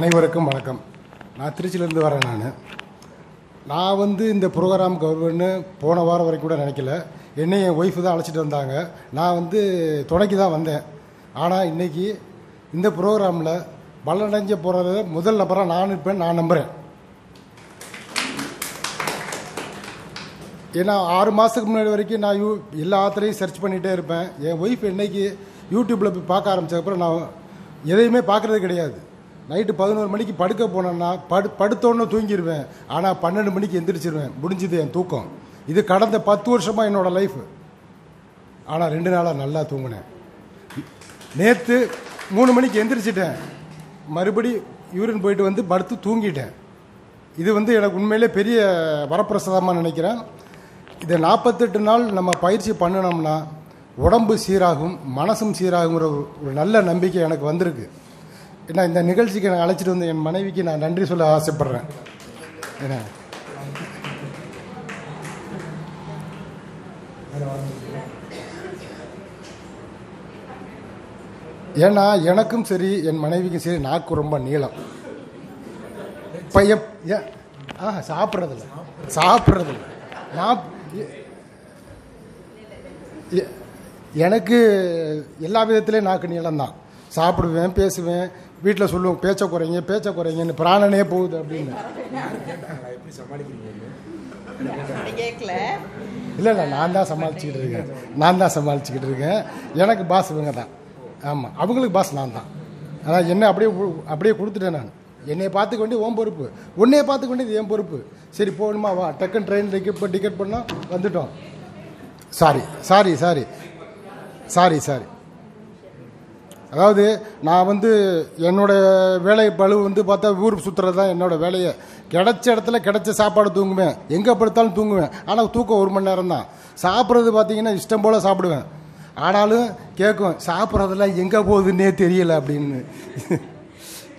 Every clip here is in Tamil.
அனைவருக்கும் வணக்கம். நான் திருச்சியிலேருந்து வரேன் நான். நான் வந்து இந்த ப்ரோக்ராமுக்கு வருவேன்னு போன வாரம் வரைக்கும் கூட நினைக்கல. என்னை என் ஒய்ஃபு தான் அழைச்சிட்டு வந்தாங்க. நான் வந்து துணைக்கு தான் வந்தேன். ஆனால் இன்னைக்கு இந்த ப்ரோக்ராமில் பலனடைஞ்ச போகிறத முதல் நபராக நான் இருப்பேன் நான் நம்புகிறேன் ஏன்னா ஆறு மாதத்துக்கு முன்னாடி வரைக்கும் நான் யூ எல்லா ஆத்திரையும் சர்ச் பண்ணிகிட்டே இருப்பேன். என் ஒய்ஃப் இன்றைக்கி யூடியூப்பில் போய் பார்க்க ஆரம்பிச்சதுக்கப்புறம் நான் எதையுமே பார்க்குறது கிடையாது. நைட்டு பதினோரு மணிக்கு படுக்க போனேன்னா படு படுத்தோன்னு தூங்கிடுவேன் ஆனால் பன்னெண்டு மணிக்கு எந்திரிச்சிருவேன். முடிஞ்சுது என் தூக்கம். இது கடந்த பத்து வருஷமாக என்னோடய லைஃப் ஆனால் ரெண்டு நாளாக நல்லா தூங்கினேன். நேற்று மூணு மணிக்கு எந்திரிச்சிட்டேன். மறுபடி யூரின் போயிட்டு வந்து படுத்து தூங்கிட்டேன். இது வந்து எனக்கு உண்மையிலே பெரிய வரப்பிரசாதமாக நினைக்கிறேன். இதை நாற்பத்தெட்டு நாள் நம்ம பயிற்சி பண்ணினோம்னா உடம்பு சீராகும் மனசும் சீராகுங்கிற ஒரு ஒரு நல்ல நம்பிக்கை எனக்கு வந்திருக்கு. ஏன்னா இந்த நிகழ்ச்சிக்கு நான் அழைச்சிட்டு வந்து என் மனைவிக்கு நான் நன்றி சொல்ல ஆசைப்பட்றேன். ஏன்னா ஏன்னா எனக்கும் சரி என் மனைவிக்கும் சரி நாக்கு ரொம்ப நீளம். பையன் ஏன் ஆ சாப்பிட்றதில்ல. சாப்பிட்றதில்ல. நான் எனக்கு எல்லா விதத்துலேயும் நாக்கு நீளம் தான் சாப்பிடுவேன் பேசுவேன் வீட்டில் சொல்லுவோம் பேச்ச குறைங்க பேச்ச குறைங்கன்னு பிராணனே போகுது அப்படின்னு. கேட்கல இல்லை இல்லை நான் தான் சமாளிச்சுக்கிட்டு இருக்கேன். நான் தான் சமாளிச்சுக்கிட்டு இருக்கேன். எனக்கு பாஸ் இவங்க தான். ஆமாம் அவங்களுக்கு பாஸ் நான் தான். ஆனால் என்ன அப்படியே அப்படியே கொடுத்துட்டேன் நான். என்னைய பார்த்துக்க வேண்டியது உன் பொறுப்பு. உன்னைய பார்த்துக்க வேண்டியது என் பொறுப்பு. சரி போகணுமா வா. டக்குன்னு ட்ரெயின் டிக்கெட் இப்போ டிக்கெட் பண்ணோம் வந்துட்டோம். Sorry sorry sorry sorry sorry அதாவது நான் வந்து என்னோட வேலை பளு வந்து பார்த்தா ஊர் சுற்றுறது தான் என்னோட வேலையை. கிடைச்ச இடத்துல கிடைச்ச சாப்பாடு தூங்குவேன். எங்கே படுத்தாலும் தூங்குவேன். ஆனால் தூக்கம் ஒரு மணி நேரம் தான் சாப்பிட்றது பார்த்தீங்கன்னா இஷ்டம் போல் சாப்பிடுவேன். ஆனாலும் கேட்கும் சாப்பிட்றதெல்லாம் எங்கே போகுதுன்னே தெரியல அப்படின்னு.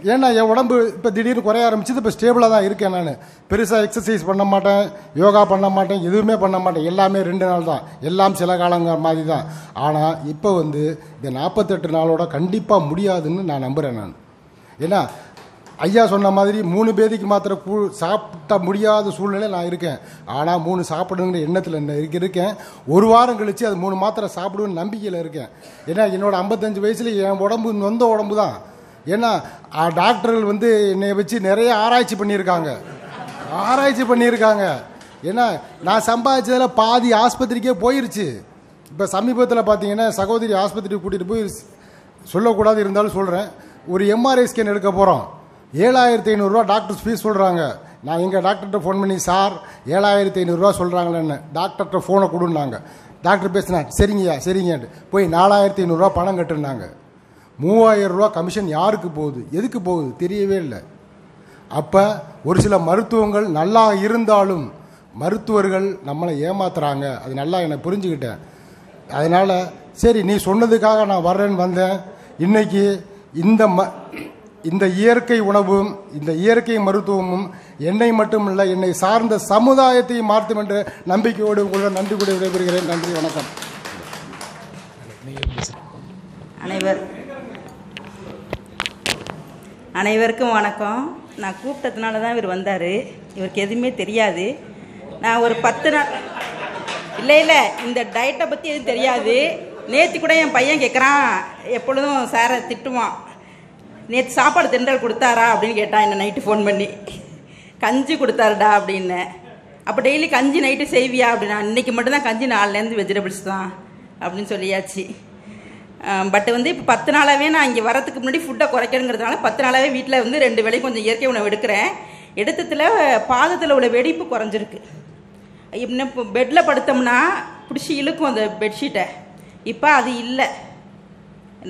ஏன்னா என் உடம்பு இப்போ திடீர்னு குறைய ஆரம்பிச்சது இப்போ ஸ்டேபிளாக தான் இருக்கேன் நான். பெருசாக எக்ஸசைஸ் பண்ண மாட்டேன் யோகா பண்ண மாட்டேன் எதுவுமே பண்ண மாட்டேன். எல்லாமே ரெண்டு நாள் தான். எல்லாம் சில காலங்கிற மாதிரி தான். ஆனால் இப்போ வந்து இந்த நாற்பத்தெட்டு நாளோட கண்டிப்பாக முடியாதுன்னு நான் நம்புகிறேன் நான். ஏன்னா ஐயா சொன்ன மாதிரி மூணு பேதிக்கு மாத்திர கூ சாப்பிட்ட முடியாத சூழ்நிலை நான் இருக்கேன். ஆனால் மூணு சாப்பிடுங்கிற எண்ணத்தில் என்ன இருக்க இருக்கேன். ஒரு வாரம் கழித்து அது மூணு மாத்திரை சாப்பிடுவேன்னு நம்பிக்கையில் இருக்கேன். ஏன்னா என்னோடய ஐம்பத்தஞ்சு வயசில் என் உடம்பு நொந்த உடம்பு தான். ஏன்னா டாக்டர்கள் வந்து என்னை வச்சு நிறைய ஆராய்ச்சி பண்ணியிருக்காங்க. ஆராய்ச்சி பண்ணியிருக்காங்க. ஏன்னா நான் சம்பாதிச்சதில் பாதி ஆஸ்பத்திரிக்கே போயிருச்சு. இப்போ சமீபத்தில் பார்த்தீங்கன்னா சகோதரி ஆஸ்பத்திரிக்கு கூட்டிகிட்டு போய் சொல்லக்கூடாது இருந்தாலும் சொல்கிறேன் ஒரு எம்ஆர்ஐ ஸ்கேன் எடுக்க போகிறோம் ஏழாயிரத்தி ஐநூறுரூவா டாக்டர்ஸ் ஃபீஸ் சொல்கிறாங்க நான் எங்கள் டாக்டர்கிட்ட ஃபோன் பண்ணி சார் ஏழாயிரத்தி ஐநூறுரூவா சொல்கிறாங்களேன்னு டாக்டர்கிட்ட ஃபோனை கொடுன்னாங்க. டாக்டர் பேசினா சரிங்கய்யா சரிங்கன்ட்டு. போய் நாலாயிரத்தி ஐநூறுரூவா பணம் கட்டுனாங்க மூவாயிரம் ரூபா கமிஷன் யாருக்கு போகுது? எதுக்கு போகுது? தெரியவே இல்லை. அப்போ ஒரு சில மருத்துவங்கள் நல்லா இருந்தாலும் மருத்துவர்கள் நம்மளை ஏமாத்துறாங்க. அது நல்லா எனக்கு புரிஞ்சுக்கிட்டேன். அதனால் சரி நீ சொன்னதுக்காக நான் வர்றேன்னு வந்தேன். இன்னைக்கு இந்த ம இந்த இயற்கை உணவும் இந்த இயற்கை மருத்துவமும் என்னை மட்டுமல்ல என்னை சார்ந்த சமுதாயத்தையும் மாற்றும் என்ற நம்பிக்கையோடு உங்களுடன் நன்றி கூட விடைபெறுகிறேன். நன்றி வணக்கம். அனைவர். அனைவருக்கும் வணக்கம். நான் கூப்பிட்டதுனால தான் இவர் வந்தார். இவருக்கு எதுவுமே தெரியாது. நான் ஒரு பத்து நாள் இல்லை இல்லை இந்த டயட்டை பற்றி எதுவும் தெரியாது. நேற்று கூட என் பையன் கேட்குறான் எப்பொழுதும் சாரை திட்டுவான். நேற்று சாப்பாடு திண்டல் கொடுத்தாரா அப்படின்னு கேட்டான் என்னை நைட்டு ஃபோன் பண்ணி. கஞ்சி கொடுத்தாருடா அப்படின்னு. அப்போ டெய்லி கஞ்சி நைட்டு செய்வியா அப்படின்னா. இன்றைக்கி மட்டும்தான் கஞ்சி நாலுலேருந்து வெஜிடபிள்ஸ் தான் அப்படின்னு சொல்லியாச்சு. பட் வந்து இப்போ பத்து நாளாகவே நான் இங்கே வரதுக்கு முன்னாடி ஃபுட்டை குறைக்கணுங்கிறதுனால பத்து நாளாகவே வீட்டில் வந்து ரெண்டு வேலையும் கொஞ்சம் இயற்கை உணவு எடுக்கிறேன். எடுத்ததில் பாதத்தில் உள்ள வெடிப்பு குறைஞ்சிருக்கு. இன்னும் இப்போ பெட்டில் படுத்தோம்னா பிடிச்சி இழுக்கும் அந்த பெட்ஷீட்டை இப்போ அது இல்லை.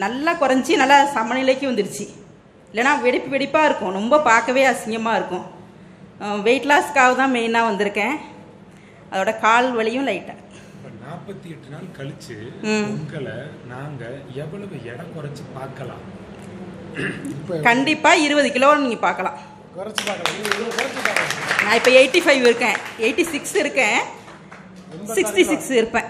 நல்லா குறைஞ்சி நல்லா சமநிலைக்கு வந்துருச்சு. இல்லைன்னா வெடிப்பு வெடிப்பாக இருக்கும். ரொம்ப பார்க்கவே அசிங்கமாக இருக்கும். வெயிட் லாஸ்க்காக தான் மெயினாக வந்திருக்கேன். அதோட கால் வலியும் லைட்டாக நாற்பத்தி எட்டு நாள் கழிச்சு. உங்களை நாங்க எவ்வளவு எடை குறைச்சு பார்க்கலாம்? கண்டிப்பாக இருபது கிலோ நீங்கள் பார்க்கலாம். குறைச்சி பார்க்கலாம். நான் இப்போ எயிட்டி ஃபைவ் இருக்கேன். எயிட்டி சிக்ஸ் இருக்கேன் சிக்ஸ்டி சிக்ஸ் இருப்பேன்.